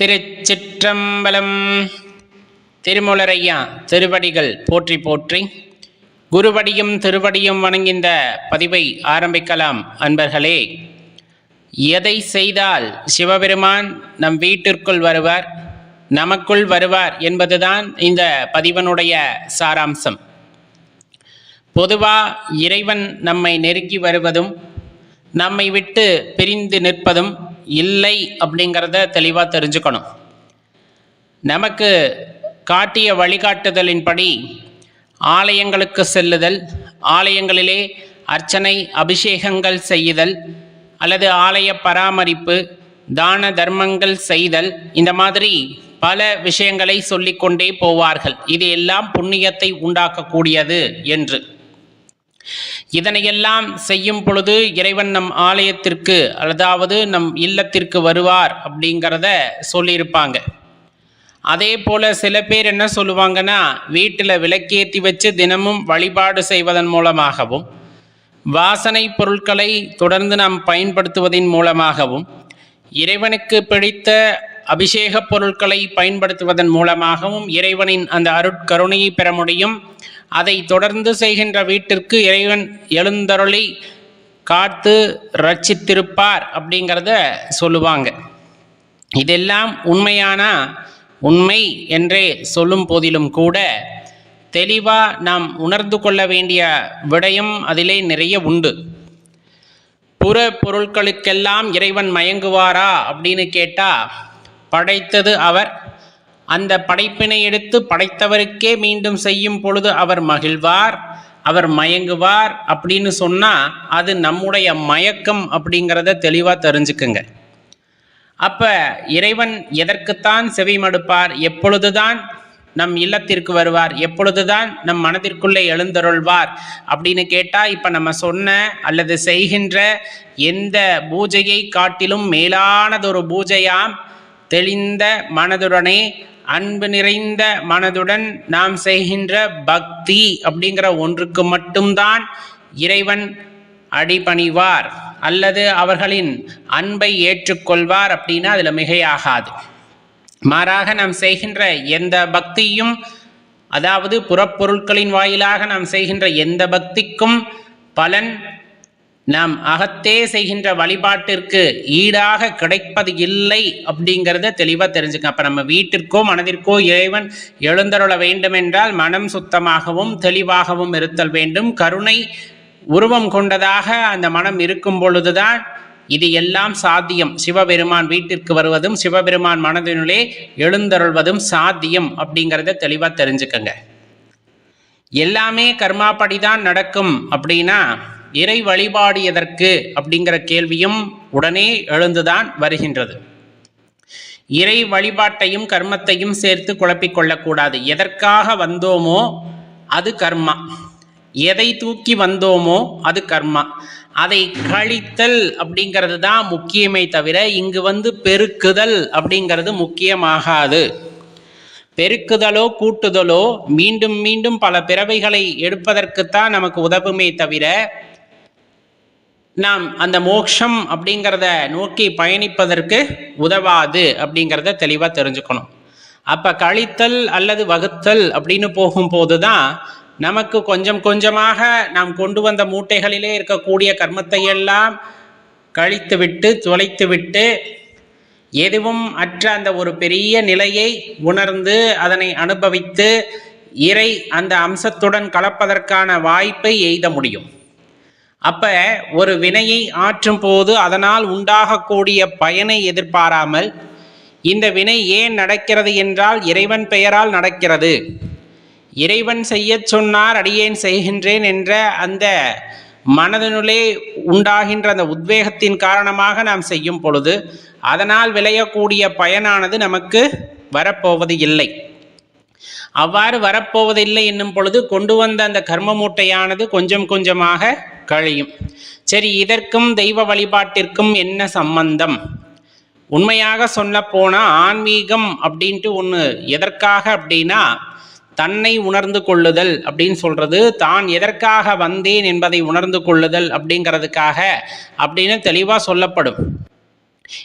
திருச்சிற்றம்பலம். திருமுலரையா திருவடிகள் போற்றி போற்றி. குருவடியும் திருவடியும் வணங்கிந்த பதிவை ஆரம்பிக்கலாம் அன்பர்களே. எதை செய்தால் சிவபெருமான் நம் வீட்டிற்குள் வருவார் நமக்குள் வருவார் என்பதுதான் இந்த பதிவனுடைய சாராம்சம். பொதுவா இறைவன் நம்மை நெருங்கி வருவதும் நம்மை விட்டு பிரிந்து நிற்பதும் இல்லை அப்படிங்கிறத தெளிவாக தெரிஞ்சுக்கணும். நமக்கு காட்டிய வழிகாட்டுதலின்படி ஆலயங்களுக்கு செல்லுதல் ஆலயங்களிலே அர்ச்சனை அபிஷேகங்கள் செய்யுதல் அல்லது ஆலய பராமரிப்பு தான தர்மங்கள் செய்தல் இந்த மாதிரி பல விஷயங்களை சொல்லிக்கொண்டே போவார்கள். இது எல்லாம் புண்ணியத்தை உண்டாக்கக்கூடியது என்று. இதனையெல்லாம் செய்யும் பொழுது இறைவன் நம் ஆலயத்திற்கு அதாவது நம் இல்லத்திற்கு வருவார் அப்படிங்கிறத சொல்லியிருப்பாங்க. அதே போல சில பேர் என்ன சொல்லுவாங்கன்னா வீட்டில் விளக்கேற்றி வச்சு தினமும் வழிபாடு செய்வதன் மூலமாகவும் வாசனை பொருட்களை தொடர்ந்து நாம் பயன்படுத்துவதன் மூலமாகவும் இறைவனுக்கு பிடித்த அபிஷேக பொருட்களை பயன்படுத்துவதன் மூலமாகவும் இறைவனின் அந்த அருட்கருணையை பெற முடியும். அதை தொடர்ந்து செய்கின்ற வீட்டிற்கு இறைவன் எழுந்தருளி காத்து ரட்சித்திருப்பார் அப்படிங்கிறத சொல்லுவாங்க. இதெல்லாம் உண்மையான உண்மை என்றே சொல்லும் போதிலும் கூட தெளிவாக நாம் உணர்ந்து கொள்ள வேண்டிய விடயம் அதிலே நிறைய உண்டு. புற பொருட்களுக்கெல்லாம் இறைவன் மயங்குவாரா அப்படின்னு கேட்டால் படைத்தது அவர் அந்த படைப்பினை எடுத்து படைத்தவருக்கே மீண்டும் செய்யும் பொழுது அவர் மகிழ்வார் அவர் மயங்குவார் அப்படின்னு சொன்னால் அது நம்முடைய மயக்கம் அப்படிங்கிறத தெளிவாக தெரிஞ்சுக்குங்க. அப்போ இறைவன் எதற்குத்தான் செவி மடுப்பார்? எப்பொழுதுதான் நம் இல்லத்திற்கு வருவார்? எப்பொழுதுதான் நம் மனதிற்குள்ளே எழுந்தருள்வார்? அப்படின்னு கேட்டால் இப்போ நம்ம சொன்ன அல்லது செய்கின்ற எந்த பூஜையை காட்டிலும் மேலானதொரு பூஜையாம் தெளிந்த மனதுடனே அன்பு நிறைந்த மனதுடன் நாம் செய்கின்ற பக்தி அப்படிங்கிற ஒன்றுக்கு மட்டும்தான் இறைவன் அடிபணிவார் அல்லது அவர்களின் அன்பை ஏற்றுக்கொள்வார் அப்படின்னா அதில் மிகையாகாது. மாறாக நாம் செய்கின்ற எந்த பக்தியும் அதாவது புறப்பொருட்களின் வாயிலாக நாம் செய்கின்ற எந்த பக்திக்கும் பலன் நாம் அகத்தே செய்கின்ற வழிபாட்டிற்கு ஈடாக கிடைப்பது இல்லை அப்படிங்கிறத தெளிவாக தெரிஞ்சுக்க அப்போ நம்ம வீட்டிற்கோ மனதிற்கோ இறைவன் எழுந்தருள வேண்டுமென்றால் மனம் சுத்தமாகவும் தெளிவாகவும் இருத்தல் வேண்டும். கருணை உருவம் கொண்டதாக அந்த மனம் இருக்கும் பொழுதுதான் இது எல்லாம் சாத்தியம். சிவபெருமான் வீட்டிற்கு வருவதும் சிவபெருமான் மனதினுள்ளே எழுந்தருள்வதும் சாத்தியம் அப்படிங்கிறத தெளிவாக தெரிஞ்சுக்கங்க. எல்லாமே கர்மாப்படிதான் நடக்கும் அப்படின்னா இறை வழிபாடு எதற்கு அப்படிங்கிற கேள்வியும் உடனே எழுந்துதான் வருகின்றது. இறை வழிபாட்டையும் கர்மத்தையும் சேர்த்து குழப்பிக் கொள்ளக்கூடாது. எதற்காக வந்தோமோ அது கர்மா. எதை தூக்கி வந்தோமோ அது கர்மா. அதை கழித்தல் அப்படிங்கிறது தான் முக்கியமே தவிர இங்கு வந்து பெருக்குதல் அப்படிங்கிறது முக்கியமாகாது. பெருக்குதலோ கூட்டுதலோ மீண்டும் மீண்டும் பல பிறவைகளை எடுப்பதற்குத்தான் நமக்கு உதவுமே தவிர நாம் அந்த மோக்ஷம் அப்படிங்கிறத நோக்கி பயணிப்பதற்கு உதவாது அப்படிங்கிறத தெளிவாக தெரிஞ்சுக்கணும். அப்போ கழித்தல் அல்லது வகுத்தல் அப்படின்னு போகும்போது தான் நமக்கு கொஞ்சம் கொஞ்சமாக நாம் கொண்டு வந்த மூட்டைகளிலே இருக்கக்கூடிய கர்மத்தை எல்லாம் கழித்து விட்டு தொலைத்து விட்டு எதுவும் அற்ற அந்த ஒரு பெரிய நிலையை உணர்ந்து அதனை அனுபவித்து இறை அந்த அம்சத்துடன் கலப்பதற்கான வாய்ப்பை எய்த முடியும். அப்ப ஒரு வினையை ஆற்றும் போது அதனால் உண்டாகக்கூடிய பயனை எதிர்பாராமல் இந்த வினை ஏன் நடக்கிறது என்றால் இறைவன் பெயரால் நடக்கிறது. இறைவன் செய்ய சொன்னார் அடியேன் செய்கின்றேன் என்ற அந்த மனதினுள்ளே உண்டாகின்ற அந்த உத்வேகத்தின் காரணமாக நாம் செய்யும் பொழுது அதனால் விளையக்கூடிய பயனானது நமக்கு வரப்போவது இல்லை. அவ்வாறு வரப்போவதில்லை என்னும் பொழுது கொண்டு வந்த அந்த கர்ம மூட்டையானது கொஞ்சம் கொஞ்சமாக கழியும். சரி இதற்கும் தெய்வ வழிபாட்டிற்கும் என்ன சம்பந்தம்? உண்மையாக சொல்ல போனால் ஆன்மீகம் அப்படின்ட்டு ஒன்று எதற்காக அப்படின்னா தன்னை உணர்ந்து கொள்ளுதல் அப்படின்னு சொல்றது. தான் எதற்காக வந்தேன் என்பதை உணர்ந்து கொள்ளுதல் அப்படிங்கிறதுக்காக அப்படின்னு தெளிவாக சொல்லப்படும்.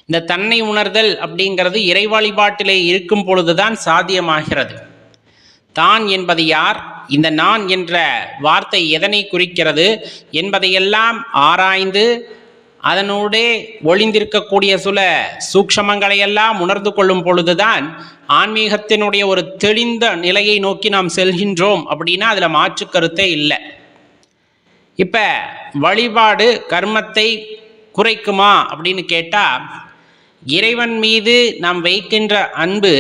இந்த தன்னை உணர்தல் அப்படிங்கிறது இறை வழிபாட்டிலே இருக்கும் பொழுதுதான் சாத்தியமாகிறது. தான் என்பது யார்? இந்த நான் என்ற வார்த்தை எதனை குறிக்கிறது? என்பதையெல்லாம் ஆராய்ந்து அதனோடே ஒளிந்திருக்கக்கூடிய சில சூக்ஷமங்களையெல்லாம் உணர்ந்து கொள்ளும் பொழுதுதான் ஆன்மீகத்தினுடைய ஒரு தெளிந்த நிலையை நோக்கி நாம் செல்கின்றோம் அப்படின்னா அதில் மாற்று கருத்தே இல்லை. இப்போ வழிபாடு கர்மத்தை குறைக்குமா அப்படின்னு கேட்டால் இறைவன் மீது நாம் வைக்கின்ற அன்பு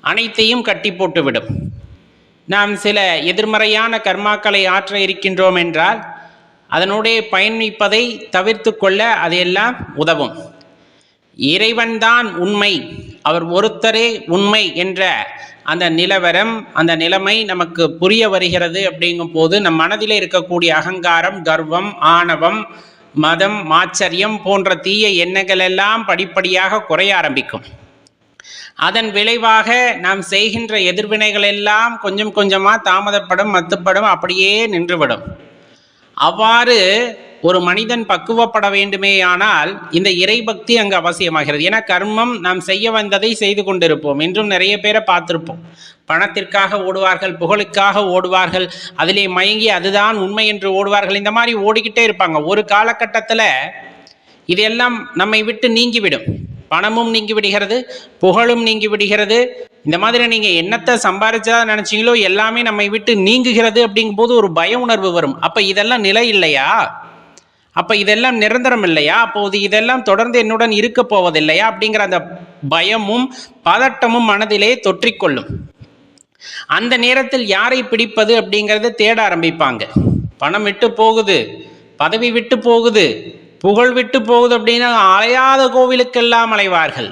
அனைத்தையும் கட்டி போட்டுவிடும். நாம் சில எதிர்மறையான கர்மாக்களை ஆற்ற இருக்கின்றோம் என்றால் அதனுடைய பயணிப்பதை தவிர்த்து கொள்ள அதையெல்லாம் உதவும். இறைவன்தான் உண்மை அவர் ஒருத்தரே உண்மை என்ற அந்த நிலவரம் அந்த நிலைமை நமக்கு புரிய வருகிறது அப்படிங்கும் போது நம் மனதில் இருக்கக்கூடிய அகங்காரம் கர்வம் ஆணவம் மதம் மாச்சரியம் போன்ற தீய எண்ணங்கள் எல்லாம் படிப்படியாக குறைய ஆரம்பிக்கும். அதன் விளைவாக நாம் செய்கின்ற எதிர்வினைகள் எல்லாம் கொஞ்சம் கொஞ்சமாக தாமதப்படும் மத்துப்படும் அப்படியே நின்றுவிடும். அவ்வாறு ஒரு மனிதன் பக்குவப்பட வேண்டுமேயானால் இந்த இறைபக்தி அங்கு அவசியமாகிறது. ஏன்னா கர்மம் நாம் செய்ய வந்ததை செய்து கொண்டிருப்போம். என்றும் நிறைய பேரை பார்த்துருப்போம். பணத்திற்காக ஓடுவார்கள் புகழுக்காக ஓடுவார்கள் அதிலே மயங்கி அதுதான் உண்மை என்று ஓடுவார்கள். இந்த மாதிரி ஓடிக்கிட்டே இருப்பாங்க. ஒரு காலகட்டத்தில் இதெல்லாம் நம்மை விட்டு நீங்கிவிடும். பணமும் நீங்கி விடுகிறது புகழும் நீங்கி விடுகிறது. இந்த மாதிரி நீங்கள் என்னத்தை சம்பாரிச்சா நினச்சிங்களோ எல்லாமே நம்மை விட்டு நீங்குகிறது அப்படிங்கும்போது ஒரு பய உணர்வு வரும். அப்போ இதெல்லாம் நிலை இல்லையா? அப்போ இதெல்லாம் நிரந்தரம் இல்லையா? அப்போது இதெல்லாம் தொடர்ந்து என்னுடன் இருக்க போவதில்லையா? அப்படிங்கிற அந்த பயமும் பதட்டமும் மனதிலே தொற்றிக்கொள்ளும். அந்த நேரத்தில் யாரை பிடிப்பது அப்படிங்கிறத தேட ஆரம்பிப்பாங்க. பணம் விட்டு போகுது பதவி விட்டு போகுது புகழ் விட்டு போகுது அப்படின்னா அலையாத கோவிலுக்கெல்லாம் அலைவார்கள்.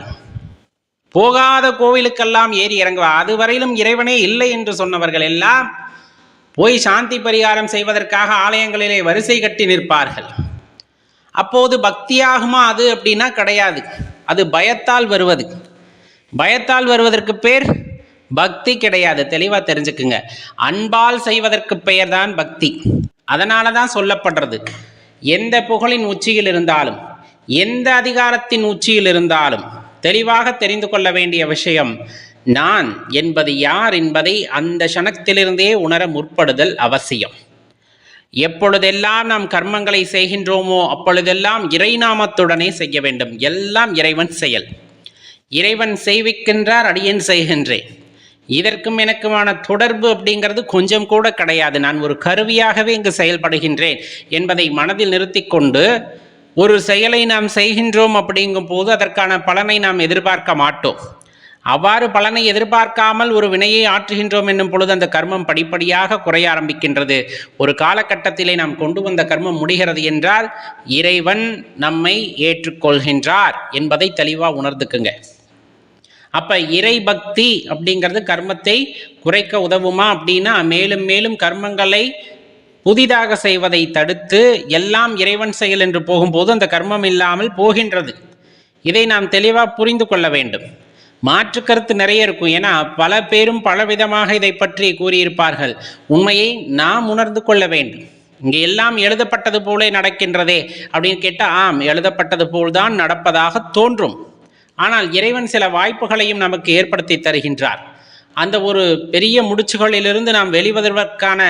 போகாத கோவிலுக்கெல்லாம் ஏறி இறங்குவார். அதுவரையிலும் இறைவனே இல்லை என்று சொன்னவர்கள் எல்லாம் போய் சாந்தி பரிகாரம் செய்வதற்காக ஆலயங்களிலே வரிசை கட்டி நிற்பார்கள். அப்போது பக்தியாகுமா அது அப்படின்னா கிடையாது. அது பயத்தால் வருவது. பயத்தால் வருவதற்கு பேர் பக்தி கிடையாது. தெளிவாக தெரிஞ்சுக்குங்க. அன்பால் செய்வதற்கு பெயர்தான் பக்தி. அதனால தான் சொல்லப்படுறது. எந்த புகழின் உச்சியில் இருந்தாலும் எந்த அதிகாரத்தின் உச்சியில் இருந்தாலும் தெளிவாக தெரிந்து கொள்ள வேண்டிய விஷயம் நான் என்பது யார் என்பதை அந்த க்ஷணத்திலிருந்தே உணர முற்படுதல் அவசியம். எப்பொழுதெல்லாம் நாம் கர்மங்களை செய்கின்றோமோ அப்பொழுதெல்லாம் இறைநாமத்துடனே செய்ய வேண்டும். எல்லாம் இறைவன் செயல். இறைவன் செய்விக்கின்றார் அடியேன் செய்கின்றேன். இதற்கும் எனக்குமான தொடர்பு அப்படிங்கிறது கொஞ்சம் கூட கிடையாது. நான் ஒரு கருவியாகவே இங்கு செயல்படுகின்றேன் என்பதை மனதில் நிறுத்தி கொண்டு ஒரு செயலை நாம் செய்கின்றோம் அப்படிங்கும் போது அதற்கான பலனை நாம் எதிர்பார்க்க மாட்டோம். அவ்வாறு பலனை எதிர்பார்க்காமல் ஒரு வினையை ஆற்றுகின்றோம் என்னும் பொழுது அந்த கர்மம் படிப்படியாக குறைய ஆரம்பிக்கின்றது. ஒரு காலகட்டத்திலே நாம் கொண்டு வந்த கர்மம் முடிகிறது என்றால் இறைவன் நம்மை ஏற்றுக்கொள்கின்றார் என்பதை தெளிவாக உணர்ந்துக்குங்க. அப்ப இறை பக்தி அப்படிங்கிறது கர்மத்தை குறைக்க உதவுமா அப்படின்னா மேலும் மேலும் கர்மங்களை புதிதாக செய்வதை தடுத்து எல்லாம் இறைவன் செயல் என்று போகும்போது அந்த கர்மம் இல்லாமல் போகின்றது. இதை நாம் தெளிவாக புரிந்து கொள்ள வேண்டும். மாற்று கருத்து நிறைய இருக்கும். ஏன்னா பல பேரும் பலவிதமாக இதை பற்றி கூறியிருப்பார்கள். உண்மையை நாம் உணர்ந்து கொள்ள வேண்டும். இங்கே எல்லாம் எழுதப்பட்டது போலே நடக்கின்றதே அப்படின்னு கேட்டால் ஆம் எழுதப்பட்டது போல்தான் நடப்பதாக தோன்றும். ஆனால் இறைவன் சில வாய்ப்புகளையும் நமக்கு ஏற்படுத்தி தருகின்றார். அந்த ஒரு பெரிய முடிச்சுகளிலிருந்து நாம் வெளிவதற்கான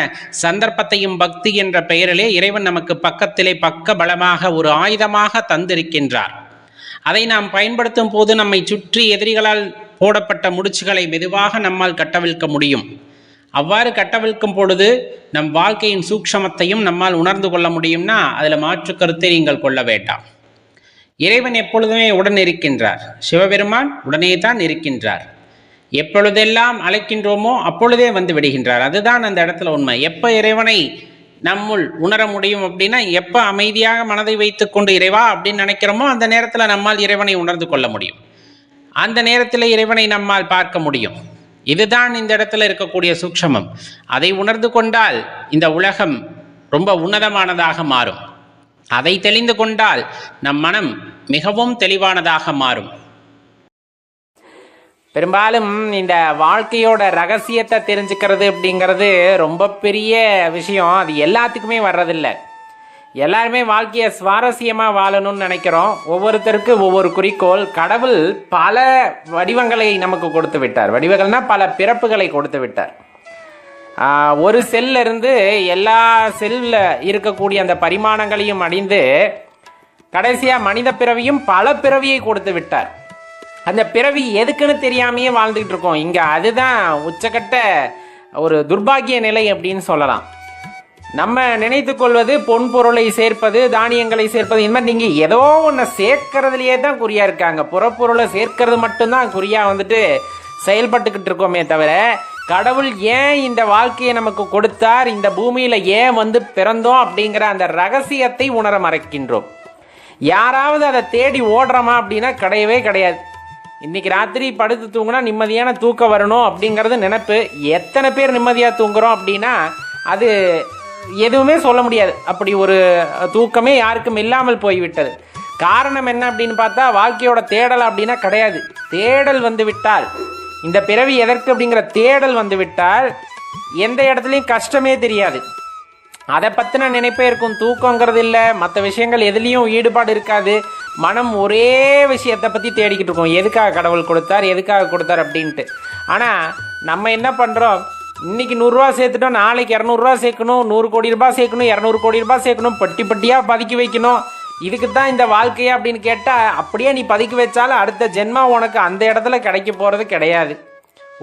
சந்தர்ப்பத்தையும் பக்தி என்ற பெயரிலே இறைவன் நமக்கு பக்கத்திலே பக்க பலமாக ஒரு ஆயுதமாக தந்திருக்கின்றார். அதை நாம் பயன்படுத்தும் போது நம்மை சுற்றி எதிரிகளால் போடப்பட்ட முடிச்சுகளை மெதுவாக நம்மால் கட்டவிழ்க்க முடியும். அவ்வாறு கட்டவிழ்க்கும் பொழுது நம் வாழ்க்கையின் சூக்ஷமத்தையும் நம்மால் உணர்ந்து கொள்ள முடியும்னா அதில் மாற்று கருத்தை நீங்கள் கொள்ள வேண்டாம். இறைவன் எப்பொழுதுமே உடன் இருக்கின்றார். சிவபெருமான் உடனே தான் இருக்கின்றார். எப்பொழுதெல்லாம் அழைக்கின்றோமோ அப்பொழுதே வந்து விடுகின்றார். அதுதான் அந்த இடத்துல உண்மை. எப்போ இறைவனை நம்முள் உணர முடியும் அப்படின்னா எப்போ அமைதியாக மனதை வைத்துக்கொண்டு இறைவா அப்படின்னு நினைக்கிறோமோ அந்த நேரத்தில் நம்மால் இறைவனை உணர்ந்து கொள்ள முடியும். அந்த நேரத்தில் இறைவனை நம்மால் பார்க்க முடியும். இதுதான் இந்த இடத்துல இருக்கக்கூடிய சூக்ஷமம். அதை உணர்ந்து கொண்டால் இந்த உலகம் ரொம்ப உன்னதமானதாக மாறும். அதை தெளிந்து கொண்டால் நம் மனம் மிகவும் தெளிவானதாக மாறும். பெரும்பாலும் இந்த வாழ்க்கையோட ரகசியத்தை தெரிஞ்சுக்கிறது அப்படிங்கிறது ரொம்ப பெரிய விஷயம். அது எல்லாத்துக்குமே வர்றதில்லை. எல்லாருமே வாழ்க்கையை சுவாரஸ்யமாக வாழணும்னு நினைக்கிறோம். ஒவ்வொருத்தருக்கு ஒவ்வொரு குறிக்கோள். கடவுள் பல வடிவங்களை நமக்கு கொடுத்து விட்டார். வடிவங்கள்னா பல பிறப்புகளை கொடுத்து விட்டார். ஒரு செல்ல இருந்து எல்லா செல்ல இருக்கக்கூடிய அந்த பரிமாணங்களையும் அடைந்து கடைசியாக மனித பிறவியும் பல பிறவியை கொடுத்து விட்டார். அந்த பிறவி எதுக்குன்னு தெரியாமையே வாழ்ந்துகிட்டு இருக்கோம். இங்கே அதுதான் உச்சக்கட்ட ஒரு துர்பாக்கிய நிலை அப்படின்னு சொல்லலாம். நம்ம நினைத்து கொள்வது பொன் பொருளை சேர்ப்பது தானியங்களை சேர்ப்பது இந்த மாதிரி நீங்கள் ஏதோ ஒன்று சேர்க்கறதுலையே தான் குறியா இருக்காங்க. புறப்பொருளை சேர்க்கறது மட்டும்தான் குறியா வந்துட்டு செயல்பட்டுக்கிட்டு இருக்கோமே தவிர கடவுள் ஏன் இந்த வாழ்க்கையை நமக்கு கொடுத்தார்? இந்த பூமியில் ஏன் வந்து பிறந்தோம்? அப்படிங்கிற அந்த ரகசியத்தை உணர மறைக்கின்றோம். யாராவது அதை தேடி ஓடுறோமா அப்படின்னா கிடையவே கிடையாது. இன்னைக்கு ராத்திரி படுத்து தூங்கினா நிம்மதியான தூக்கம் வரணும் அப்படிங்கிறது நினைப்பு. எத்தனை பேர் நிம்மதியாக தூங்குறோம் அப்படின்னா அது எதுவுமே சொல்ல முடியாது. அப்படி ஒரு தூக்கமே யாருக்கும் இல்லாமல் போய்விட்டது. காரணம் என்ன அப்படின்னு பார்த்தா வாழ்க்கையோட தேடல் அப்படின்னா கிடையாது. தேடல் வந்து விட்டால் இந்த பிறவி எதற்கு அப்படிங்கிற தேடல் வந்துவிட்டால் எந்த இடத்துலையும் கஷ்டமே தெரியாது. அதை பற்றின நினைப்பே இருக்கும். தூக்கங்கிறது இல்லை. மற்ற விஷயங்கள் எதுலேயும் ஈடுபாடு இருக்காது. மனம் ஒரே விஷயத்தை பற்றி தேடிக்கிட்டு இருக்கோம். எதுக்காக கடவுள் கொடுத்தார்? எதுக்காக கொடுத்தார் அப்படின்ட்டு. ஆனால் நம்ம என்ன பண்ணுறோம் இன்னைக்கு நூறுரூவா சேர்த்துட்டோம். நாளைக்கு இரநூறுவா சேர்க்கணும். நூறு கோடி ரூபாய் சேர்க்கணும். இரநூறு கோடி ரூபாய் சேர்க்கணும். பட்டி பட்டியாக பதுக்கி வைக்கணும். இதுக்கு தான் இந்த வாழ்க்கையா அப்படின்னு கேட்டால் அப்படியே நீ பதுக்கி வச்சாலும் அடுத்த ஜென்மா உனக்கு அந்த இடத்துல கிடைக்க போகிறது கிடையாது.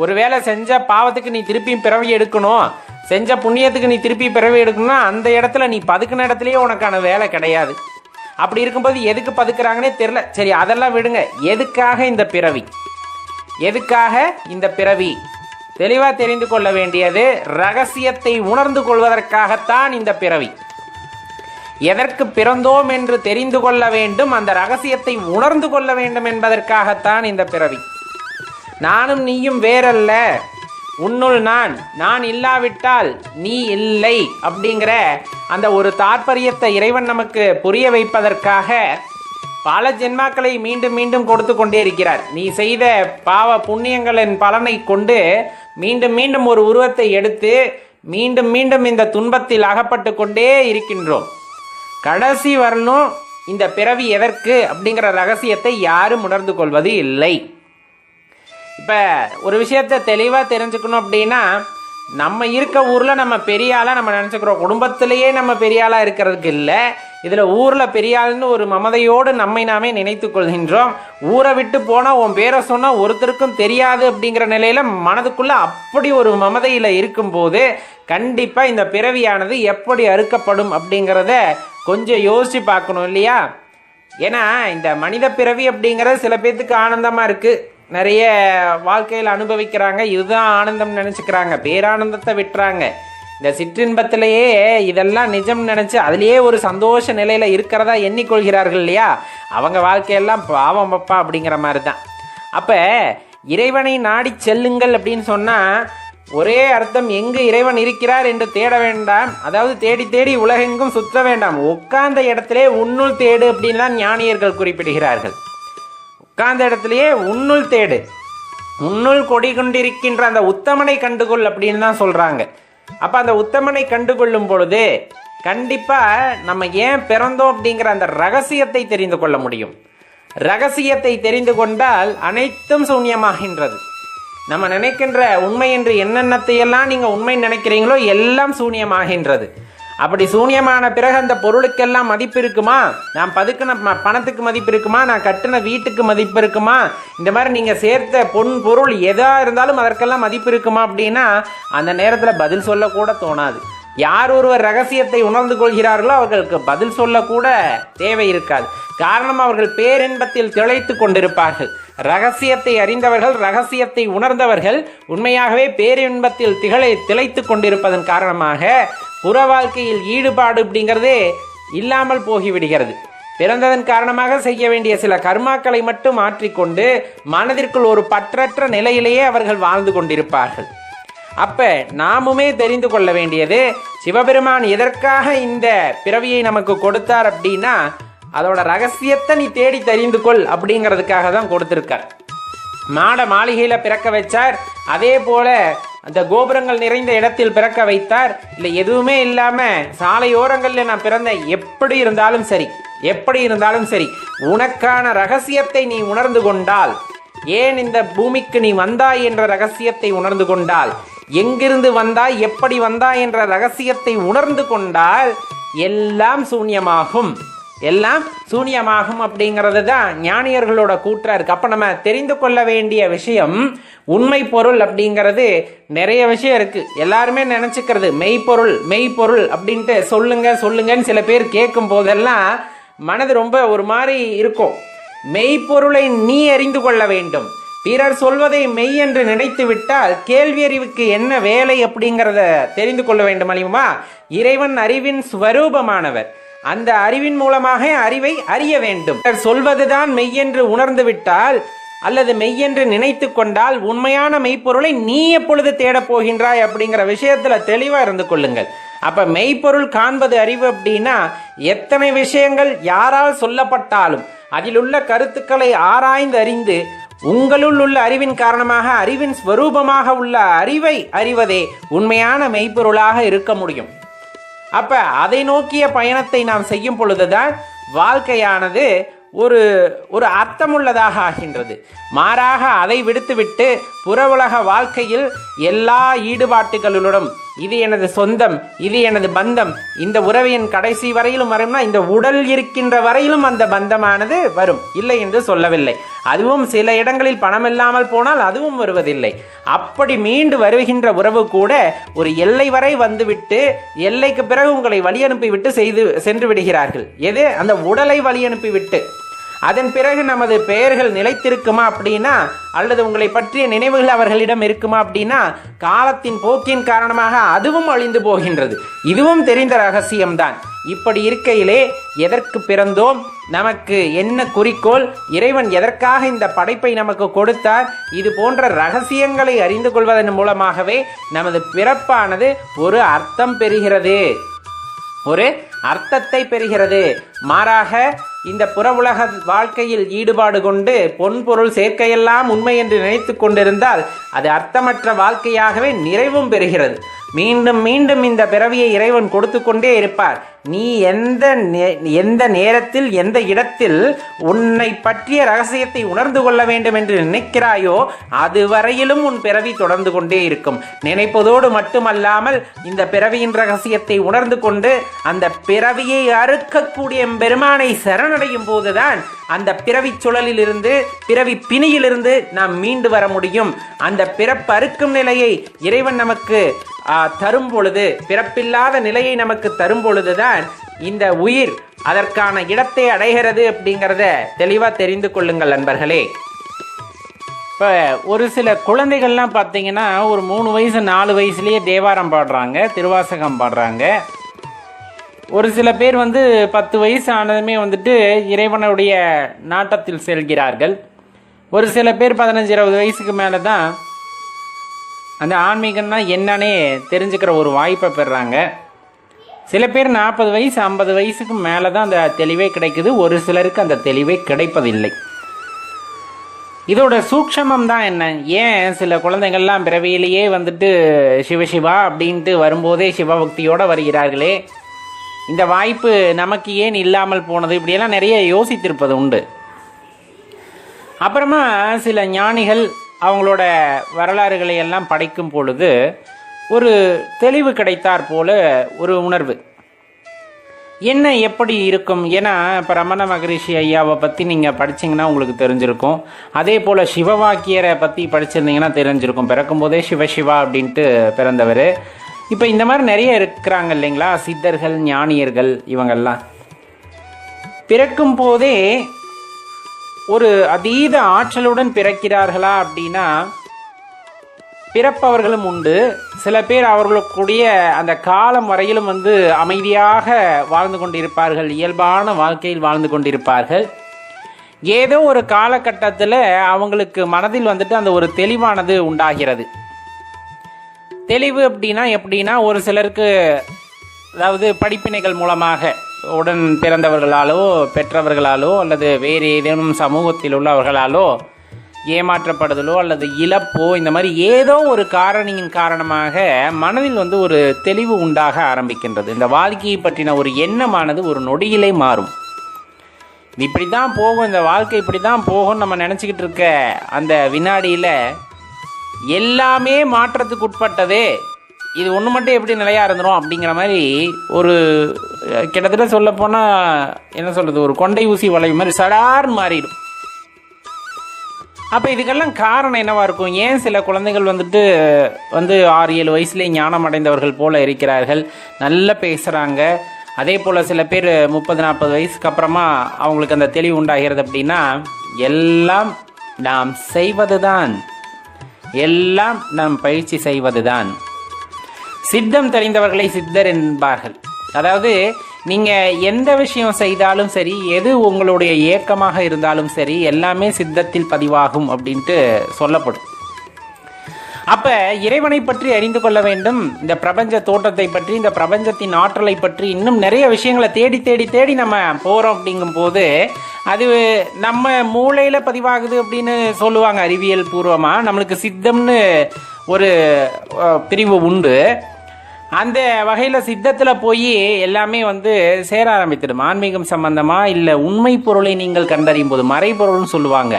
ஒருவேளை செஞ்ச பாவத்துக்கு நீ திருப்பியும் பிறவி எடுக்கணும் செஞ்ச புண்ணியத்துக்கு நீ திருப்பி பிறவி எடுக்கணும்னா அந்த இடத்துல நீ பதுக்கின இடத்துலையே உனக்கான வேலை கிடையாது. அப்படி இருக்கும்போது எதுக்கு பதுக்குறாங்கன்னே தெரில சரி அதெல்லாம் விடுங்க. எதுக்காக இந்த பிறவி? எதுக்காக இந்த பிறவி? தெளிவாக தெரிந்து கொள்ள வேண்டியது ரகசியத்தை உணர்ந்து கொள்வதற்காகத்தான் இந்த பிறவி. எதற்கு பிறந்தோம் என்று தெரிந்து கொள்ள வேண்டும் அந்த ரகசியத்தை உணர்ந்து கொள்ள வேண்டும் என்பதற்காகத்தான் இந்த பிறவி. நானும் நீயும் வேறல்ல. உன்னுள் நான் நான் இல்லாவிட்டால் நீ இல்லை அப்படிங்கிற அந்த ஒரு தாற்பயத்தை இறைவன் நமக்கு புரிய வைப்பதற்காக பல ஜென்மாக்களை மீண்டும் மீண்டும் கொடுத்து கொண்டே இருக்கிறார். நீ செய்த பாவ புண்ணியங்களின் பலனை கொண்டு மீண்டும் மீண்டும் ஒரு உருவத்தை எடுத்து மீண்டும் மீண்டும் இந்த துன்பத்தில் அகப்பட்டு கொண்டே இருக்கின்றோம். கடைசி வரணும். இந்த பிறவி எதற்கு அப்படிங்கிற ரகசியத்தை யாரும் உணர்ந்து கொள்வது இல்லை. இப்போ ஒரு விஷயத்த தெளிவாக தெரிஞ்சுக்கணும் அப்படின்னா நம்ம இருக்க ஊரில் நம்ம பெரிய ஆளாக நம்ம நினச்சிக்கிறோம். குடும்பத்திலேயே நம்ம பெரிய ஆளாக இருக்கிறதுக்கு இல்லை. இதில் ஊரில் பெரிய ஆள்னு ஒரு மமதையோடு நம்மை நாமே நினைத்து கொள்கின்றோம். ஊரை விட்டு போனால் உன் பேரை சொன்னால் ஒருத்தருக்கும் தெரியாது அப்படிங்கிற நிலையில் மனதுக்குள்ளே அப்படி ஒரு மமதையில் இருக்கும்போது கண்டிப்பாக இந்த பிறவியானது எப்படி அறுக்கப்படும் அப்படிங்கிறத கொஞ்சம் யோசித்து பார்க்கணும் இல்லையா? ஏன்னா இந்த மனித பிறவி அப்படிங்கிறது சில பேர்த்துக்கு ஆனந்தமாக இருக்குது நிறைய வாழ்க்கையில் அனுபவிக்கிறாங்க. இதுதான் ஆனந்தம் நினச்சிக்கிறாங்க. பேரானந்தத்தை விட்டுறாங்க. இந்த சிற்றின்பத்திலேயே இதெல்லாம் நிஜம் நினச்சி அதுலேயே ஒரு சந்தோஷ நிலையில் இருக்கிறதா எண்ணிக்கொள்கிறார்கள் இல்லையா? அவங்க வாழ்க்கையெல்லாம் பாவம் பப்பா அப்படிங்கிற மாதிரி தான் அப்போ இறைவனை நாடி செல்லுங்கள் அப்படின்னு சொன்னால் ஒரே அர்த்தம் எங்கு இறைவன் இருக்கிறார் என்று தேட வேண்டாம். அதாவது தேடி தேடி உலகெங்கும் சுற்ற வேண்டாம். உட்கார்ந்த இடத்திலே உன்னுள் தேடு அப்படின்னு ஞானியர்கள் குறிப்பிடுகிறார்கள். உட்கார்ந்த இடத்துலையே உன்னுள் தேடு. உன்னுள் கொடி கொண்டிருக்கின்ற அந்த உத்தமனை கண்டுகொள் அப்படின்னு தான் சொல்கிறாங்க அப்போ அந்த உத்தமனை கண்டுகொள்ளும் பொழுது கண்டிப்பாக நம்ம ஏன் பிறந்தோம் அப்படிங்கிற அந்த ரகசியத்தை தெரிந்து கொள்ள முடியும். ரகசியத்தை தெரிந்து கொண்டால் அனைத்தும் சூன்யமாகின்றது. நம்ம நினைக்கின்ற உண்மை என்று என்னென்னத்தையெல்லாம் நீங்கள் உண்மை நினைக்கிறீங்களோ எல்லாம் சூன்யமாகின்றது. அப்படி சூன்யமான பிறகு அந்த பொருளுக்கெல்லாம் மதிப்பு இருக்குமா? நான் பதுக்கின பணத்துக்கு மதிப்பு இருக்குமா? நான் கட்டின வீட்டுக்கு மதிப்பு இருக்குமா? இந்த மாதிரி நீங்கள் சேர்த்த பொன் பொருள் எதாக இருந்தாலும் அதற்கெல்லாம் மதிப்பு இருக்குமா அப்படின்னா அந்த நேரத்தில் பதில் சொல்லக்கூட தோணாது. யார் ஒருவர் ரகசியத்தை உணர்ந்து கொள்கிறார்களோ அவர்களுக்கு பதில் சொல்லக்கூட தேவை இருக்காது. காரணம் அவர்கள் பேரின்பத்தில் திளைத்து கொண்டிருப்பார்கள். ரகசியத்தை அறிந்தவர்கள் ரகசியத்தை உணர்ந்தவர்கள் உண்மையாகவே பேரின்பத்தில் திகழை திளைத்து கொண்டிருப்பதன் காரணமாக புற வாழ்க்கையில் ஈடுபாடு அப்படிங்கிறதே இல்லாமல் போகிவிடுகிறது. பிறந்ததன் காரணமாக செய்ய வேண்டிய சில கர்மாக்களை மட்டும் மாற்றிக்கொண்டு மனதிற்குள் ஒரு பற்றற்ற நிலையிலேயே அவர்கள் வாழ்ந்து கொண்டிருப்பார்கள். அப்ப நாமுமே தெரிந்து கொள்ள வேண்டியது சிவபெருமான் எதற்காக இந்த பிறவியை நமக்கு கொடுத்தார் அப்படின்னா அதோட ரகசியத்தை நீ தேடி தெரிந்து கொள் அப்படிங்கிறதுக்காக தான் கொடுத்துருக்கார். மாட மாளிகையில் பிறக்க வச்சார் அதே போல அந்த கோபுரங்கள் நிறைந்த இடத்தில் பிறக்க வைத்தார். இல்லை எதுவுமே இல்லாம சாலையோரங்களில் நான் பிறந்த எப்படி இருந்தாலும் சரி எப்படி இருந்தாலும் சரி உனக்கான ரகசியத்தை நீ உணர்ந்து கொண்டால் ஏன் இந்த பூமிக்கு நீ வந்தாய் என்ற ரகசியத்தை உணர்ந்து கொண்டால் எங்கிருந்து வந்தாய் எப்படி வந்தாய் என்ற ரகசியத்தை உணர்ந்து கொண்டால் எல்லாம் சூன்யமாகும். எல்லாம் சூன்யமாகும் அப்படிங்கிறது தான் ஞானியர்களோட கூற்றா இருக்கு. அப்போ நம்ம தெரிந்து கொள்ள வேண்டிய விஷயம் உண்மை பொருள் அப்படிங்கிறது நிறைய விஷயம் இருக்கு. எல்லாருமே நினச்சிக்கிறது மெய்ப்பொருள் மெய்ப்பொருள் அப்படின்ட்டு சொல்லுங்க சொல்லுங்கன்னு சில பேர் கேட்கும் போதெல்லாம் மனது ரொம்ப ஒரு மாதிரி இருக்கும். மெய்ப்பொருளை நீ அறிந்து கொள்ள வேண்டும். பிறர் சொல்வதை மெய் என்று நினைத்து விட்டால் கேள்வி அறிவுக்கு என்ன வேலை அப்படிங்கிறத தெரிந்து கொள்ள வேண்டும் அழியுமா இறைவன் அறிவின் ஸ்வரூபமானவர் அந்த அறிவின் மூலமாக அறிவை அறிய வேண்டும். சொல்வதுதான் மெய் என்று உணர்ந்து விட்டால் அல்லது மெய்யென்று நினைத்து கொண்டால் உண்மையான மெய்ப்பொருளை நீ எப்பொழுது தேடப் போகின்றாய் அப்படிங்கிற விஷயத்துல தெளிவா இருந்து கொள்ளுங்கள். அப்ப மெய்ப்பொருள் காண்பது அறிவு அப்படின்னா எத்தனை விஷயங்கள் யாரால் சொல்லப்பட்டாலும் அதில் உள்ள கருத்துக்களை ஆராய்ந்து அறிந்து உங்களுள் உள்ள அறிவின் காரணமாக அறிவின் ஸ்வரூபமாக உள்ள அறிவை அறிவதே உண்மையான மெய்ப்பொருளாக இருக்க முடியும். அப்ப அதை நோக்கிய பயணத்தை நாம் செய்யும் பொழுதுதான் வாழ்க்கையானது ஒரு ஒரு அர்த்தமுள்ளதாக ஆகின்றது. மாறாக அதை விடுத்துவிட்டு புற உலக வாழ்க்கையில் எல்லா ஈடுபாட்டுகளுடன் இது எனது சொந்தம் இது எனது பந்தம். இந்த உறவின் கடைசி வரையிலும் வரும்னா இந்த உடல் இருக்கின்ற வரையிலும் அந்த பந்தமானது வரும். இல்லை என்று சொல்லவில்லை. அதுவும் சில இடங்களில் பணம் இல்லாமல் போனால் அதுவும் வருவதில்லை. அப்படி மீண்டு வருகின்ற உறவு கூட ஒரு எல்லை வரை வந்துவிட்டு எல்லைக்கு பிறகு உங்களை வழி அனுப்பிவிட்டு செய்து சென்று விடுகிறார்கள். எது? அந்த உடலை வழி அனுப்பிவிட்டு. அதன் பிறகு நமது பெயர்கள் நிலைத்திருக்குமா அப்படின்னா அல்லது உங்களை பற்றிய நினைவுகள் அவர்களிடம் இருக்குமா அப்படின்னா காலத்தின் போக்கின் காரணமாக அதுவும் அழிந்து போகின்றது. இதுவும் தெரிந்த ரகசியம்தான். இப்படி இருக்கையிலே எதற்கு பிறந்தோம்? நமக்கு என்ன குறிக்கோள்? இறைவன் எதற்காக இந்த படைப்பை நமக்கு கொடுத்தார்? இது போன்ற ரகசியங்களை அறிந்து கொள்வதன் மூலமாகவே நமது பிறப்பானது ஒரு அர்த்தம் பெறுகிறது. ஒரு அர்த்தத்தை பெறுகிறது. மாறாக இந்த புறவுலக வாழ்க்கையில் ஈடுபாடு கொண்டு பொன்பொருள் சேர்க்கையெல்லாம் உண்மை என்று நினைத்து கொண்டிருந்தால் அது அர்த்தமற்ற வாழ்க்கையாகவே நிறைவும் பெறுகிறது. மீண்டும் மீண்டும் இந்த பிறவியை இறைவன் கொடுத்து கொண்டே இருப்பார். நீ எந்த நே- எந்த நேரத்தில் எந்த இடத்தில் உன்னை பற்றிய ரகசியத்தை உணர்ந்து கொள்ள வேண்டும் என்று நினைக்கிறாயோ அதுவரையிலும் உன் பிறவி தொடர்ந்து கொண்டே இருக்கும். நினைப்பதோடு மட்டுமல்லாமல் இந்த பிறவியின் ரகசியத்தை உணர்ந்து கொண்டு அந்த பிறவியை அறுக்கக்கூடிய பெருமானை சரணடையும் போதுதான் அந்த பிறவி சுழலிலிருந்து பிறவி பிணியிலிருந்து நாம் மீண்டு வர முடியும். அந்த பிறப்பு அறுக்கும் நிலையை இறைவன் நமக்கு தரும் பொழுது பிறப்பில்லாத நிலையை நமக்கு தரும் பொழுதுதான் இந்த உயிர் அதற்கான இடத்தை அடைகிறது அப்படிங்கிறத தெளிவாக தெரிந்து கொள்ளுங்கள் நண்பர்களே. இப்போ ஒரு சில குழந்தைகள்லாம் பார்த்தீங்கன்னா ஒரு மூணு வயசு நாலு வயசுலேயே தேவாரம் பாடுறாங்க திருவாசகம் பாடுறாங்க. ஒரு சில பேர் வந்து பத்து வயசு ஆனதுமே வந்துட்டு இறைவனுடைய நாட்டத்தில் செல்கிறார்கள். ஒரு சில பேர் பதினஞ்சு இருபது வயசுக்கு மேலே தான் அந்த ஆன்மீகம்னா என்னன்னே தெரிஞ்சுக்கிற ஒரு வாய்ப்பை பெறுறாங்க சில பேர் நாற்பது வயசு ஐம்பது வயசுக்கு மேலே தான் அந்த தெளிவே கிடைக்குது. ஒரு சிலருக்கு அந்த தெளிவே கிடைப்பதில்லை. இதோட சூக்ஷமம் தான் என்ன? ஏன் சில குழந்தைங்கள்லாம் பிறவியிலேயே வந்துட்டு சிவசிவா அப்படின்ட்டு வரும்போதே சிவபக்தியோடு வருகிறார்களே? இந்த வாய்ப்பு நமக்கு ஏன் இல்லாமல் போனது? இப்படியெல்லாம் நிறைய யோசித்திருப்பது உண்டு. அப்புறமா சில ஞானிகள் அவங்களோட வரலாறுகளை எல்லாம் படைக்கும் பொழுது ஒரு தெளிவு கிடைத்தாற் போல ஒரு உணர்வு. என்ன எப்படி இருக்கும்? ஏன்னா இப்போ ரமண மகரிஷி ஐயாவை பற்றி நீங்கள் படிச்சிங்கன்னா உங்களுக்கு தெரிஞ்சிருக்கும். அதே போல் சிவவாக்கியரை பற்றி படிச்சிருந்தீங்கன்னா தெரிஞ்சிருக்கும். பிறக்கும்போதே சிவசிவா அப்படின்ட்டு பிறந்தவர். இப்போ இந்த மாதிரி நிறைய இருக்கிறாங்க இல்லைங்களா? சித்தர்கள் ஞானியர்கள் இவங்கெல்லாம். பிறக்கும் போதே ஒரு அதீத ஆற்றலுடன் பிறக்கிறார்களா அப்படின்னா பிறப்பவர்களும் உண்டு. சில பேர் அவர்களுக்குடைய அந்த காலம் வரையிலும் வந்து அமைதியாக வாழ்ந்து கொண்டிருப்பார்கள். இயல்பான வாழ்க்கையில் வாழ்ந்து கொண்டிருப்பார்கள். ஏதோ ஒரு காலகட்டத்தில் அவங்களுக்கு மனதில் வந்துட்டு அந்த ஒரு தெளிவானது உண்டாகிறது. தெளிவு அப்படின்னா எப்படின்னா ஒரு சிலருக்கு அதாவது படிப்பினைகள் மூலமாக உடன் பிறந்தவர்களாலோ பெற்றவர்களாலோ அல்லது வேறு ஏதேனும் சமூகத்தில் உள்ளவர்களாலோ ஏமாற்றப்படுதலோ அல்லது இழப்போ இந்த மாதிரி ஏதோ ஒரு காரணியின் காரணமாக மனதில் வந்து ஒரு தெளிவு உண்டாக ஆரம்பிக்கின்றது. இந்த வாழ்க்கையை பற்றின ஒரு எண்ணமானது ஒரு நொடியிலே மாறும். இப்படி தான் போகும் இந்த வாழ்க்கை இப்படி தான் போகும் நம்ம நினச்சிக்கிட்டு இருக்க அந்த வினாடியில் எல்லாமே மாற்றத்துக்கு உட்பட்டதே. இது ஒன்று மட்டும் எப்படி நிலையாக இருந்துடும் அப்படிங்கிற மாதிரி ஒரு கிட்டத்தட்ட சொல்ல போனால் என்ன சொல்கிறது ஒரு கொண்டை ஊசி வளைவு மாதிரி சடார் மாறிடும். அப்போ இதுக்கெல்லாம் காரணம் என்னவாக இருக்கும்? ஏன் சில குழந்தைகள் வந்துட்டு வந்து ஆறு ஏழு வயசுலேயே ஞானம் அடைந்தவர்கள் போல இருக்கிறார்கள் நல்லா பேசுகிறாங்க அதே போல் சில பேர் முப்பது நாற்பது வயசுக்கு அப்புறமா அவங்களுக்கு அந்த தெளிவு உண்டாகிறது அப்படின்னா எல்லாம் நாம் செய்வது தான் எல்லாம் நாம் பயிற்சி செய்வது தான் சித்தம் தெரிந்தவர்களை சித்தர் என்பார்கள். அதாவது நீங்கள் எந்த விஷயம் செய்தாலும் சரி எது உங்களுடைய ஏக்கமாக இருந்தாலும் சரி எல்லாமே சித்தத்தில் பதிவாகும் அப்படின்ட்டு சொல்லப்படும். அப்ப இறைவனை பற்றி அறிந்து கொள்ள வேண்டும் இந்த பிரபஞ்ச தோட்டத்தை பற்றி இந்த பிரபஞ்சத்தின் ஆற்றலை பற்றி இன்னும் நிறைய விஷயங்களை தேடி தேடி தேடி நம்ம போறோம் அப்படிங்கும் போது அது நம்ம மூளையில பதிவாகுது அப்படின்னு சொல்லுவாங்க அறிவியல் பூர்வமா. நம்மளுக்கு சித்தம்னு ஒரு பிரிவு உண்டு. அந்த வகையில் சித்தத்தில் போய் எல்லாமே வந்து சேர ஆரம்பித்திடும். ஆன்மீகம் சம்பந்தமாக இல்லை உண்மை பொருளை நீங்கள் கண்டறியும் போது மறைபொருள்னு சொல்லுவாங்க.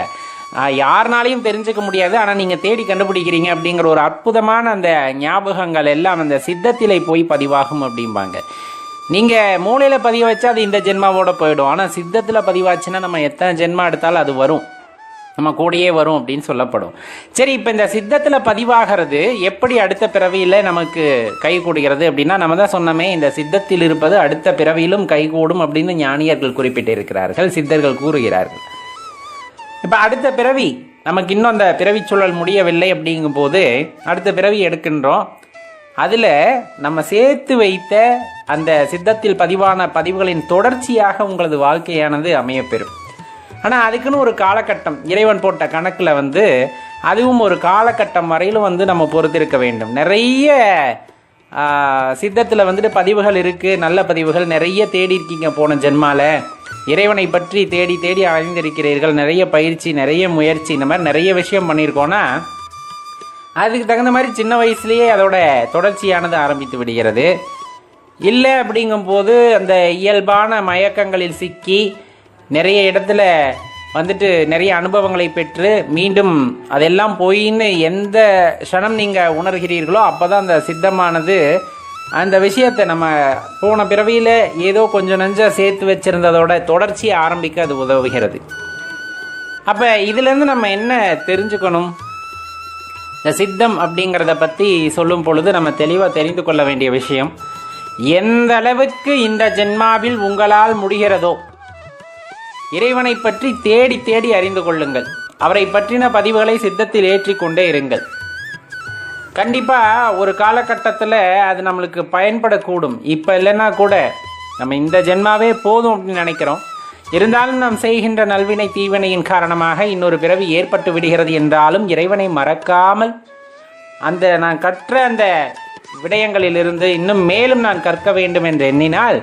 யாருனாலையும் தெரிஞ்சுக்க முடியாது. ஆனால் நீங்கள் தேடி கண்டுபிடிக்கிறீங்க அப்படிங்கிற ஒரு அற்புதமான அந்த ஞாபகங்கள் எல்லாம் அந்த சித்தத்திலே போய் பதிவாகும் அப்படிம்பாங்க. நீங்கள் மூளையில் பதிய வச்சா அது இந்த ஜென்மாவோட போயிடும். ஆனால் சித்தத்தில் பதிவாச்சுன்னா நம்ம எத்தனை ஜென்மா எடுத்தாலும் அது வரும். நம்ம கூடயே வரும் அப்படின்னு சொல்லப்படும். சரி இப்போ இந்த சித்தத்தில் பதிவாகிறது எப்படி அடுத்த பிறவியில் நமக்கு கை கூடுகிறது அப்படின்னா நம்ம தான் சொன்னோமே இந்த சித்தத்தில் இருப்பது அடுத்த பிறவியிலும் கைகூடும் அப்படின்னு ஞானியர்கள் குறிப்பிட்டிருக்கிறார்கள் சித்தர்கள் கூறுகிறார்கள். இப்போ அடுத்த பிறவி நமக்கு இன்னும் அந்த பிறவி சூழல் முடியவில்லை அப்படிங்கும்போது அடுத்த பிறவி எடுக்கின்றோம். அதில் நம்ம சேர்த்து வைத்த அந்த சித்தத்தில் பதிவான பதிவுகளின் தொடர்ச்சியாக உங்களது வாழ்க்கையானது அமையப்பெறும். ஆனால் அதுக்குன்னு ஒரு காலகட்டம். இறைவன் போட்ட கணக்கில் வந்து அதுவும் ஒரு காலகட்டம் வரையிலும் வந்து நம்ம பொறுத்திருக்க வேண்டும். நிறைய சித்தத்தில் வந்துட்டு பதிவுகள் இருக்குது நல்ல பதிவுகள். நிறைய தேடி இருக்கீங்க போன ஜென்மாவில் இறைவனை பற்றி தேடி தேடி அறிந்திருக்கிறீர்கள். நிறைய பயிற்சி நிறைய முயற்சி இந்த மாதிரி நிறைய விஷயம் பண்ணியிருக்கோன்னா அதுக்கு தகுந்த மாதிரி சின்ன வயசுலேயே அதோட தொடர்ச்சியானது ஆரம்பித்து விடுகிறது. இல்லை அப்படிங்கும்போது அந்த இயல்பான மயக்கங்களில் சிக்கி நிறைய இடத்துல வந்துட்டு நிறைய அனுபவங்களை பெற்று மீண்டும் அதெல்லாம் போயின்னு எந்த க்ஷணம் நீங்கள் உணர்கிறீர்களோ அப்போ தான் அந்த சித்தமானது அந்த விஷயத்தை நம்ம போன பிறவியில் ஏதோ கொஞ்சம் நஞ்சம் சேர்த்து வச்சிருந்ததோட தொடர்ச்சியை ஆரம்பிக்க அது உதவுகிறது. அப்போ இதுலேருந்து நம்ம என்ன தெரிஞ்சுக்கணும்? இந்த சித்தம் அப்படிங்கிறத பற்றி சொல்லும் பொழுது நம்ம தெளிவாக தெரிந்து கொள்ள வேண்டிய விஷயம் எந்த அளவுக்கு இந்த ஜென்மாவில் உங்களால் முடிகிறதோ இறைவனை பற்றி தேடி தேடி அறிந்து கொள்ளுங்கள். அவரை பற்றின பதிவுகளை சித்தத்தில் ஏற்றிக்கொண்டே இருங்கள். கண்டிப்பாக ஒரு காலகட்டத்தில் அது நம்மளுக்கு பயன்படக்கூடும். இப்போ இல்லைன்னா கூட நம்ம இந்த ஜென்மாவே போதும் அப்படின்னு நினைக்கிறோம். இருந்தாலும் நாம் செய்கின்ற நல்வினை தீவினையின் காரணமாக இன்னொரு பிறவி ஏற்பட்டு விடுகிறது என்றாலும் இறைவனை மறக்காமல் அந்த நான் கற்ற அந்த விடயங்களிலிருந்து இன்னும் மேலும் நான் கற்க வேண்டும் என்று எண்ணினால்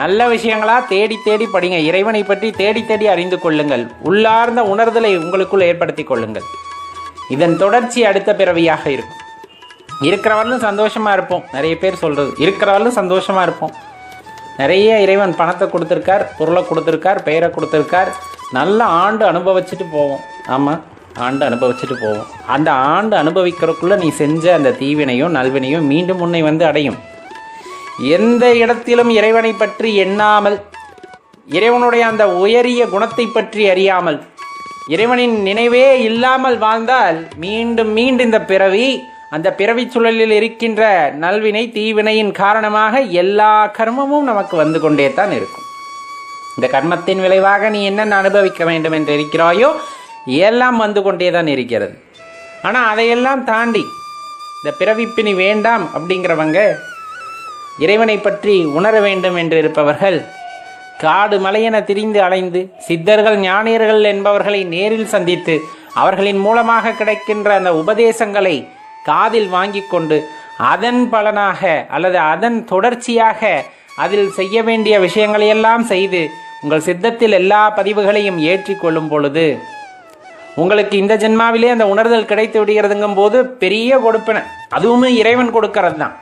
நல்ல விஷயங்களா தேடி தேடி படிங்க. இறைவனை பற்றி தேடி தேடி அறிந்து கொள்ளுங்கள். உள்ளார்ந்த உணர்தலை உங்களுக்குள் ஏற்படுத்தி கொள்ளுங்கள். இதன் தொடர்ச்சி அடுத்த பிறவியாக இருக்கும். இருக்கிறவர்களும் சந்தோஷமாக இருப்போம். நிறைய பேர் சொல்கிறது இருக்கிறவர்களும் சந்தோஷமாக இருப்போம். நிறைய இறைவன் பணத்தை கொடுத்துருக்கார் பொருளை கொடுத்துருக்கார் பெயரை கொடுத்துருக்கார். நல்ல ஆண்டு அனுபவிச்சுட்டு போவோம். ஆமாம் ஆண்டு அனுபவிச்சுட்டு போவோம். அந்த ஆண்டு அனுபவிக்கிறதுக்குள்ளே நீ செஞ்ச அந்த தீவினையும் நல்வினையும் மீண்டும் உன்னை வந்து அடையும். எந்த இடத்திலும் இறைவனை பற்றி எண்ணாமல் இறைவனுடைய அந்த உயரிய குணத்தை பற்றி அறியாமல் இறைவனின் நினைவே இல்லாமல் வாழ்ந்தால் மீண்டும் மீண்டும் இந்த பிறவி அந்த பிறவி சூழலில் இருக்கின்ற நல்வினை தீவினையின் காரணமாக எல்லா கர்மமும் நமக்கு வந்து கொண்டே தான் இருக்கும். இந்த கர்மத்தின் விளைவாக நீ என்னென்ன அனுபவிக்க வேண்டும் என்று இருக்கிறாயோ எல்லாம் வந்து கொண்டே தான் இருக்கிறது. ஆனால் அதையெல்லாம் தாண்டி இந்த பிறவிப்பினி வேண்டாம் அப்படிங்கிறவங்க இறைவனை பற்றி உணர வேண்டும் என்றிருப்பவர்கள் காடு மலையென திரிந்து அலைந்து சித்தர்கள் ஞானியர்கள் என்பவர்களை நேரில் சந்தித்து அவர்களின் மூலமாக கிடைக்கின்ற அந்த உபதேசங்களை காதில் வாங்கி கொண்டு அதன் பலனாக அல்லது அதன் தொடர்ச்சியாக அதில் செய்ய வேண்டிய விஷயங்களையெல்லாம் செய்து உங்கள் சித்தத்தில் எல்லா பதிவுகளையும் ஏற்றி கொள்ளும் பொழுது உங்களுக்கு இந்த ஜென்மாவிலே அந்த உணர்தல் கிடைத்து விடுகிறதுங்கும் போது பெரிய கொடுப்பினை. அதுவுமே இறைவன் கொடுக்கறது தான்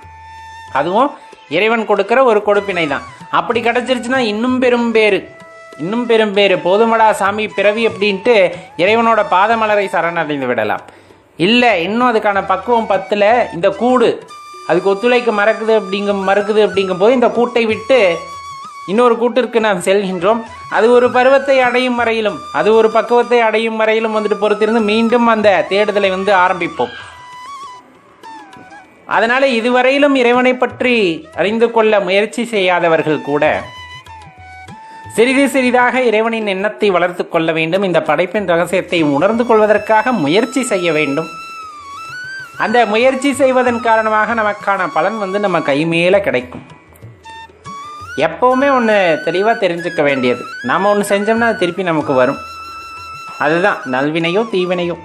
அதுவும் இறைவன் கொடுக்கிற ஒரு கொடுப்பினை தான் அப்படி கிடைச்சிருச்சுன்னா இன்னும் பெரும் பேர். இன்னும் பெரும் பேர். போதுமடா சாமி பிறவி அப்படின்ட்டு இறைவனோட பாதமலரை சரணடைந்து விடலாம். இல்லை இன்னும் அதுக்கான பக்குவம் பத்தில் இந்த கூடு. அதுக்கு ஒத்துழைக்க மறக்குது அப்படிங்கும் மறுக்குது அப்படிங்கும்போது இந்த கூட்டை விட்டு இன்னொரு கூட்டிற்கு நாம் செல்கின்றோம். அது ஒரு பருவத்தை அடையும் வரையிலும் அது ஒரு பக்குவத்தை அடையும் வரையிலும் வந்துட்டு பொறுத்திருந்து மீண்டும் அந்த தேடுதலை வந்து ஆரம்பிப்போம். அதனால் இதுவரையிலும் இறைவனை பற்றி அறிந்து கொள்ள முயற்சி செய்யாதவர்கள் கூட சிறிது சிறிதாக இறைவனின் எண்ணத்தை வளர்த்து கொள்ள வேண்டும். இந்த படைப்பின் ரகசியத்தை உணர்ந்து கொள்வதற்காக முயற்சி செய்ய வேண்டும். அந்த முயற்சி செய்வதன் காரணமாக நமக்கான பலன் வந்து நம்ம கைமேல கிடைக்கும். எப்போவுமே ஒன்று தெளிவாக தெரிஞ்சுக்க வேண்டியது. நாம் ஒன்று செஞ்சோம்னா அது திருப்பி நமக்கு வரும். அதுதான் நல்வினையோ தீவினையோ.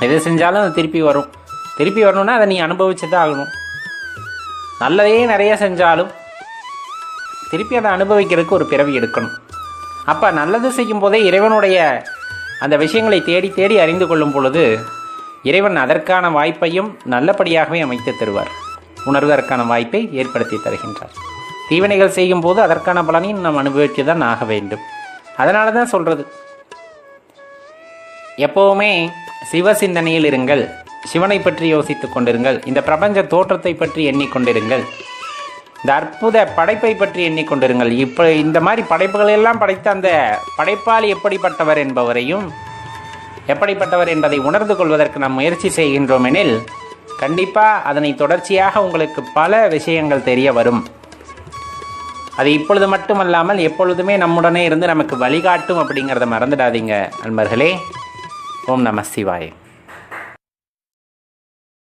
எது செஞ்சாலும் அது திருப்பி வரும். திருப்பி வரணும்னா அதை நீ அனுபவிச்சு தான் ஆகணும். நல்லதே நிறைய செஞ்சாலும் திருப்பி அதை அனுபவிக்கிறதுக்கு ஒரு பிறவி எடுக்கணும். அப்போ நல்லது செய்யும் போதே இறைவனுடைய அந்த விஷயங்களை தேடி தேடி அறிந்து கொள்ளும் பொழுது இறைவன் அதற்கான வாய்ப்பையும் நல்லபடியாகவே அமைத்து தருவார். உணர்வதற்கான வாய்ப்பை ஏற்படுத்தி தருகின்றார். தீவினைகள் செய்யும் போது அதற்கான பலனையும் நாம் அனுபவித்து தான் ஆக வேண்டும். அதனால தான் சொல்கிறது எப்போவுமே சிவ சிந்தனையில் இருங்கள். சிவனை பற்றி யோசித்துக் கொண்டிருங்கள். இந்த பிரபஞ்ச தோற்றத்தை பற்றி எண்ணிக்கொண்டிருங்கள் இந்த அற்புத படைப்பை பற்றி எண்ணிக்கொண்டிருங்கள் இப்போ இந்த மாதிரி படைப்புகள் எல்லாம் படைத்த அந்த படைப்பாளி எப்படிப்பட்டவர் என்பவரையும் எப்படிப்பட்டவர் என்பதை உணர்ந்து கொள்வதற்கு நாம் முயற்சி செய்கின்றோம் எனில் கண்டிப்பாக அதனை தொடர்ச்சியாக உங்களுக்கு பல விஷயங்கள் தெரிய வரும். அது இப்பொழுது மட்டுமல்லாமல் எப்பொழுதுமே நம்முடனே இருந்து நமக்கு வழிகாட்டும் அப்படிங்கிறத மறந்துடாதீங்க நண்பர்களே ஓம் நம சிவாய.